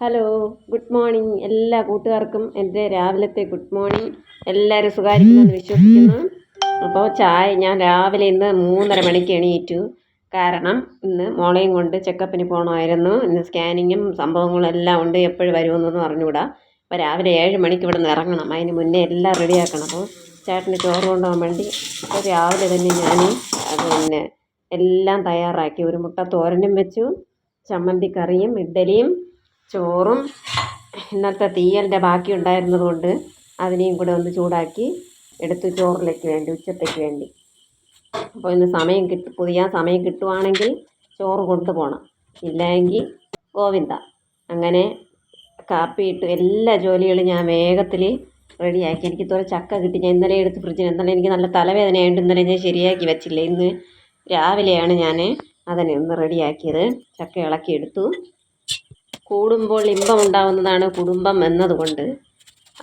Hello good morning എല്ലാ കൂട്ടുകാർക്കും എന്റെ രാവിലത്തെ ഗുഡ് മോർണിംഗ് എല്ലാവരും സുഖമായിരിക്കുമെന്ന് വിശ്വസിക്കുന്നു. അപ്പോൾ ചായ ഞാൻ രാവിലെ ഇന്ന് മൂന്നര മണിക്ക് എണീറ്റു. കാരണം ഇന്ന് മോളെയും കൊണ്ട് ചെക്കപ്പിന് പോകണമായിരുന്നു ഇന്ന് സ്കാനിങ്ങും സംഭവങ്ങളും എല്ലാം ഉണ്ട്. എപ്പോഴും വരുമെന്നൊന്നും അറിഞ്ഞുകൂടാ. അപ്പോൾ രാവിലെ ഏഴ് മണിക്ക് ഇവിടെ നിന്ന് ഇറങ്ങണം. അതിന് മുന്നേ എല്ലാം റെഡിയാക്കണം അപ്പോൾ ചേട്ടന് ചോറ് കൊണ്ടുപോകാൻ വേണ്ടി അപ്പോൾ രാവിലെ തന്നെ ഞാൻ പിന്നെ എല്ലാം തയ്യാറാക്കി. ഒരു മുട്ട തോരനും വെച്ചു. ചമ്മന്തി കറിയും ഇഡ്ഡലിയും ചോറും ഇന്നത്തെ തീയലിന്റെ ബാക്കി ഉണ്ടായിരുന്നത് കൊണ്ട് അതിനെയും കൂടെ ഒന്ന് ചൂടാക്കി എടുത്തു ചോറിലേക്ക് വേണ്ടി ഉച്ചത്തേക്ക് വേണ്ടി. അപ്പോൾ ഇന്ന് സമയം കിട്ടും പുതിയ സമയം കിട്ടുവാണെങ്കിൽ ചോറ് കൊണ്ടുപോകണം ഇല്ലെങ്കിൽ ഗോവിന്ദ. അങ്ങനെ കാപ്പി ഇട്ട് എല്ലാ ജോലികളും ഞാൻ വേഗത്തിൽ റെഡിയാക്കി. എനിക്ക് ഇത്ര ചക്ക കിട്ടി. ഞാൻ ഇന്നലെ എടുത്ത് ഫ്രിഡ്ജിൽ ഇന്നലെ എനിക്ക് നല്ല തലവേദനയായിട്ട് ഇന്നലെ ഞാൻ ശരിയാക്കി വെച്ചില്ല. ഇന്ന് രാവിലെയാണ് ഞാൻ അതിനെ ഒന്ന് റെഡിയാക്കിയത്. ചക്ക ഇളക്കി എടുത്തു. കൂടുമ്പോൾ ഇമ്പം ഉണ്ടാവുന്നതാണ് കുടുംബം എന്നതുകൊണ്ട്.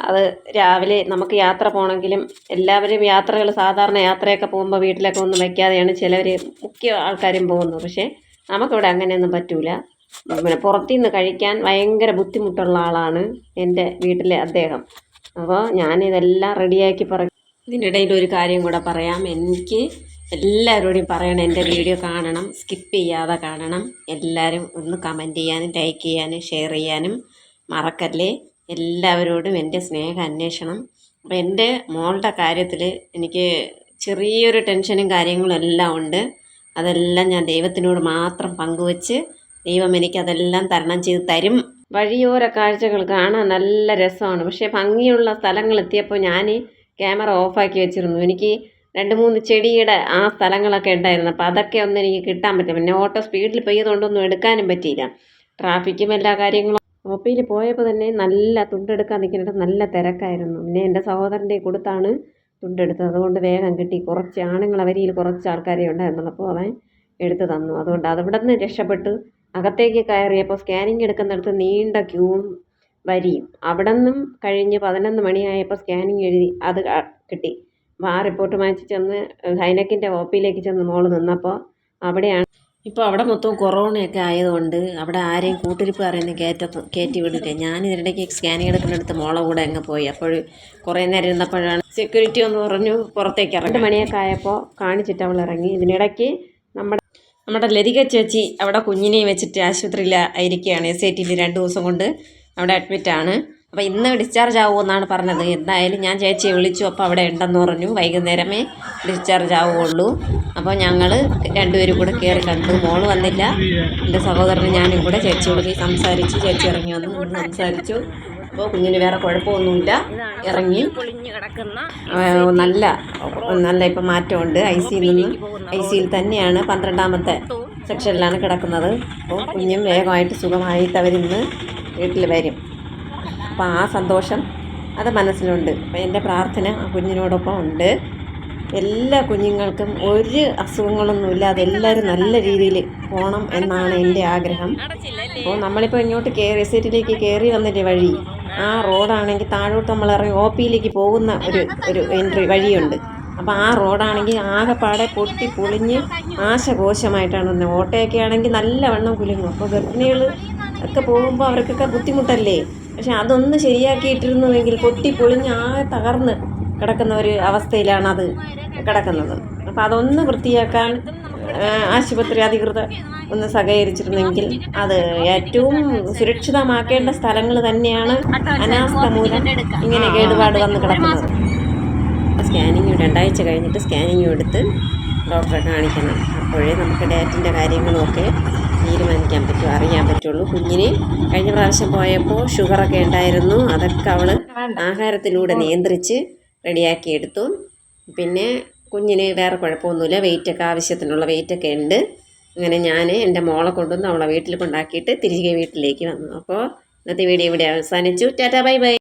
അത് രാവിലെ നമുക്ക് യാത്ര പോകണമെങ്കിലും എല്ലാവരും യാത്രകൾ സാധാരണ യാത്രയൊക്കെ പോകുമ്പോൾ വീട്ടിലൊക്കെ ഒന്നും വയ്ക്കാതെയാണ് ചിലവർ മുഖ്യ ആൾക്കാരും പോകുന്നത്. പക്ഷേ നമുക്കിവിടെ അങ്ങനെയൊന്നും പറ്റൂല. പിന്നെ പുറത്തുനിന്ന് കഴിക്കാൻ ഭയങ്കര ബുദ്ധിമുട്ടുള്ള ആളാണ് എന്റെ വീട്ടിലെ അദ്ദേഹം. അപ്പോൾ ഞാനിതെല്ലാം റെഡിയാക്കി പറ ഇതിനിടയിൽ ഒരു കാര്യം കൂടെ പറയാം. എനിക്ക് എല്ലാവരോടും പറയണം എന്റെ വീഡിയോ കാണണം സ്കിപ്പ് ചെയ്യാതെ കാണണം. എല്ലാവരും ഒന്ന് കമന്റ് ചെയ്യാനും ലൈക്ക് ചെയ്യാനും ഷെയർ ചെയ്യാനും മറക്കല്ലേ? എല്ലാവരോടും എന്റെ സ്നേഹം അന്വേഷണം. അപ്പോൾ എന്റെ മോളുടെ കാര്യത്തിൽ എനിക്ക് ചെറിയൊരു ടെൻഷനും കാര്യങ്ങളും എല്ലാം ഉണ്ട്. അതെല്ലാം ഞാൻ ദൈവത്തിനോട് മാത്രം പങ്കുവച്ച് ദൈവം എനിക്ക് എനിക്കതെല്ലാം തരണം ചെയ്ത് തരും. വഴിയോര കാഴ്ചകൾ കാണാൻ നല്ല രസമാണ്. പക്ഷേ ഭംഗിയുള്ള സ്ഥലങ്ങൾ എത്തിയപ്പോൾ ഞാൻ ക്യാമറ ഓഫാക്കി വെച്ചിരുന്നു. എനിക്ക് രണ്ട് മൂന്ന് ചെടിയുടെ ആ സ്ഥലങ്ങളൊക്കെ ഉണ്ടായിരുന്നു. അപ്പോൾ അതൊക്കെ ഒന്നും എനിക്ക് കിട്ടാൻ പറ്റില്ല പിന്നെ ഓട്ടോ സ്പീഡിൽ പെയ്തുകൊണ്ടൊന്നും എടുക്കാനും പറ്റിയില്ല. ട്രാഫിക്കും എല്ലാ കാര്യങ്ങളും. ഓപ്പിയിൽ പോയപ്പോൾ തന്നെ നല്ല തുണ്ടെടുക്കാൻ നിൽക്കുന്നിടത്ത് നല്ല തിരക്കായിരുന്നു. പിന്നെ എന്റെ സഹോദരന്റെ കൊടുത്താണ് തുണ്ടെടുത്തത്. അതുകൊണ്ട് വേഗം കിട്ടി. കുറച്ച് ആണുങ്ങൾ അവരിയിൽ കുറച്ച് ആൾക്കാരെ ഉണ്ടായിരുന്നുള്ളൂ. അപ്പോൾ അവൻ എടുത്തു തന്നു. അതുകൊണ്ട് അതവിടെ നിന്ന് രക്ഷപ്പെട്ട്. അകത്തേക്ക് കയറിയപ്പോൾ സ്കാനിങ് എടുക്കുന്നിടത്ത് നീണ്ട ക്യൂവും വരിയും. അവിടെ നിന്നും കഴിഞ്ഞ് പതിനൊന്ന് മണിയായപ്പോൾ സ്കാനിങ് എഴുതി അത് കിട്ടി. അപ്പോൾ ആ റിപ്പോർട്ട് വാങ്ങിച്ച് ചെന്ന് ഹൈനക്കിന്റെ ഒ പിയിലേക്ക് ചെന്ന് മോൾ നിന്നപ്പോൾ അവിടെയാണ്. ഇപ്പോൾ അവിടെ മൊത്തം കൊറോണയൊക്കെ ആയതുകൊണ്ട് അവിടെ ആരെയും കൂട്ടിരിപ്പുകാരെയൊന്നും കയറ്റ കയറ്റി വിടില്ല. ഞാൻ ഇതിനിടയ്ക്ക് സ്കാനിങ് എടുക്കുന്നിടത്ത് മോളെ കൂടെ അങ്ങ് പോയി. അപ്പോൾ കുറേ നേരം ഇരുന്നപ്പോഴാണ് സെക്യൂരിറ്റി ഒന്ന് പറഞ്ഞു പുറത്തേക്ക് ഇറങ്ങി രണ്ട് മണിയൊക്കെ ആയപ്പോൾ കാണിച്ചിട്ട് അവൾ ഇറങ്ങി. ഇതിനിടയ്ക്ക് നമ്മുടെ നമ്മുടെ ലതിക ചേച്ചി അവിടെ കുഞ്ഞിനെയും വെച്ചിട്ട് ആശുപത്രിയിൽ ആയിരിക്കുകയാണ് എസ് ഐ ടിയിൽ രണ്ട് ദിവസം കൊണ്ട് അവിടെ അഡ്മിറ്റാണ് അപ്പോൾ ഇന്ന് ഡിസ്ചാർജ് ആവുമെന്നാണ് പറഞ്ഞത്. എന്തായാലും ഞാൻ ചേച്ചിയെ വിളിച്ചു. അപ്പോൾ അവിടെ ഉണ്ടെന്ന് പറഞ്ഞു. വൈകുന്നേരമേ ഡിസ്ചാർജ് ആവുകയുള്ളൂ. അപ്പോൾ ഞങ്ങൾ രണ്ടുപേരും കൂടെ കയറി കണ്ടു. മോൾ വന്നില്ല. എന്റെ സഹോദരൻ ഞാനും കൂടെ ചേച്ചിയോട് പോയി സംസാരിച്ചു. ചേച്ചി ഇറങ്ങി വന്നു. സംസാരിച്ചു. അപ്പോൾ കുഞ്ഞിന് വേറെ കുഴപ്പമൊന്നുമില്ല. ഇറങ്ങി. നല്ല നല്ല ഇപ്പം മാറ്റമുണ്ട്. ഐ സിയിൽ നിന്ന് ഐ സിയിൽ തന്നെയാണ് പന്ത്രണ്ടാമത്തെ സെക്ഷനിലാണ് കിടക്കുന്നത്. അപ്പോൾ കുഞ്ഞും വേഗമായിട്ട് സുഖമായിട്ട് അവരിന്ന് വീട്ടിൽ വരും. അപ്പോൾ ആ സന്തോഷം അത് മനസ്സിലുണ്ട്. അപ്പോൾ എന്റെ പ്രാർത്ഥന ആ കുഞ്ഞിനോടൊപ്പം ഉണ്ട്. എല്ലാ കുഞ്ഞുങ്ങൾക്കും ഒരു അസുഖങ്ങളൊന്നുമില്ലാതെ എല്ലാവരും നല്ല രീതിയിൽ പോകണം എന്നാണ് എന്റെ ആഗ്രഹം. അപ്പോൾ നമ്മളിപ്പോൾ ഇങ്ങോട്ട് കയറി എസ്റ്റേറ്റിലേക്ക് കയറി വന്നിട്ട് വഴി ആ റോഡാണെങ്കിൽ താഴോട്ട് നമ്മൾ ഇറങ്ങി ഒ പിയിലേക്ക് പോകുന്ന ഒരു ഒരു എൻട്രി വഴിയുണ്ട്. അപ്പോൾ ആ റോഡാണെങ്കിൽ ആകെപ്പാടെ പൊട്ടി പൊളിഞ്ഞ് ആശകോശമായിട്ടാണ് വന്നത് ഓട്ടോയൊക്കെ ആണെങ്കിൽ നല്ലവണ്ണം കുലുങ്ങും. അപ്പോൾ ഗർഭിണികൾ ഒക്കെ പോകുമ്പോൾ അവർക്കൊക്കെ ബുദ്ധിമുട്ടല്ലേ? പക്ഷെ അതൊന്ന് ശരിയാക്കിയിട്ടിരുന്നുവെങ്കിൽ പൊട്ടി പൊളിഞ്ഞ് ആകെ തകർന്ന് കിടക്കുന്ന ഒരു അവസ്ഥയിലാണ് അത് കിടക്കുന്നത്. അപ്പോൾ അതൊന്ന് വൃത്തിയാക്കാൻ ആശുപത്രി അധികൃതർ ഒന്ന് സഹകരിച്ചിരുന്നെങ്കിൽ അത് ഏറ്റവും സുരക്ഷിതമാക്കേണ്ട സ്ഥലങ്ങൾ തന്നെയാണ് അനാസ്ഥ മൂലം ഇങ്ങനെ കേടുപാട് വന്ന് കിടക്കുന്നത്. സ്കാനിങ് രണ്ടാഴ്ച കഴിഞ്ഞിട്ട് സ്കാനിങ് എടുത്ത് ഡോക്ടറെ കാണിക്കണം. അപ്പോഴേ നമുക്ക് ഡേറ്റിന്റെ കാര്യങ്ങളുമൊക്കെ തീരുമാനിക്കാൻ പറ്റും അറിയാൻ പറ്റുള്ളൂ. കുഞ്ഞിന് കഴിഞ്ഞ പ്രാവശ്യം പോയപ്പോൾ ഷുഗറൊക്കെ ഉണ്ടായിരുന്നു. അതൊക്കെ അവൾ ആഹാരത്തിലൂടെ നിയന്ത്രിച്ച് റെഡിയാക്കി എടുത്തു. പിന്നെ കുഞ്ഞിന് വേറെ കുഴപ്പമൊന്നുമില്ല. വെയിറ്റൊക്കെ ആവശ്യത്തിനുള്ള വെയിറ്റൊക്കെ ഉണ്ട്. അങ്ങനെ ഞാൻ എന്റെ മോളെ കൊണ്ടുവന്ന് അവളെ വീട്ടിൽ കൊണ്ടാക്കിയിട്ട് തിരികെ വീട്ടിലേക്ക് വന്നു. അപ്പോൾ ഇന്നത്തെ വീഡിയോ ഇവിടെ അവസാനിച്ചു. Tata bye bye.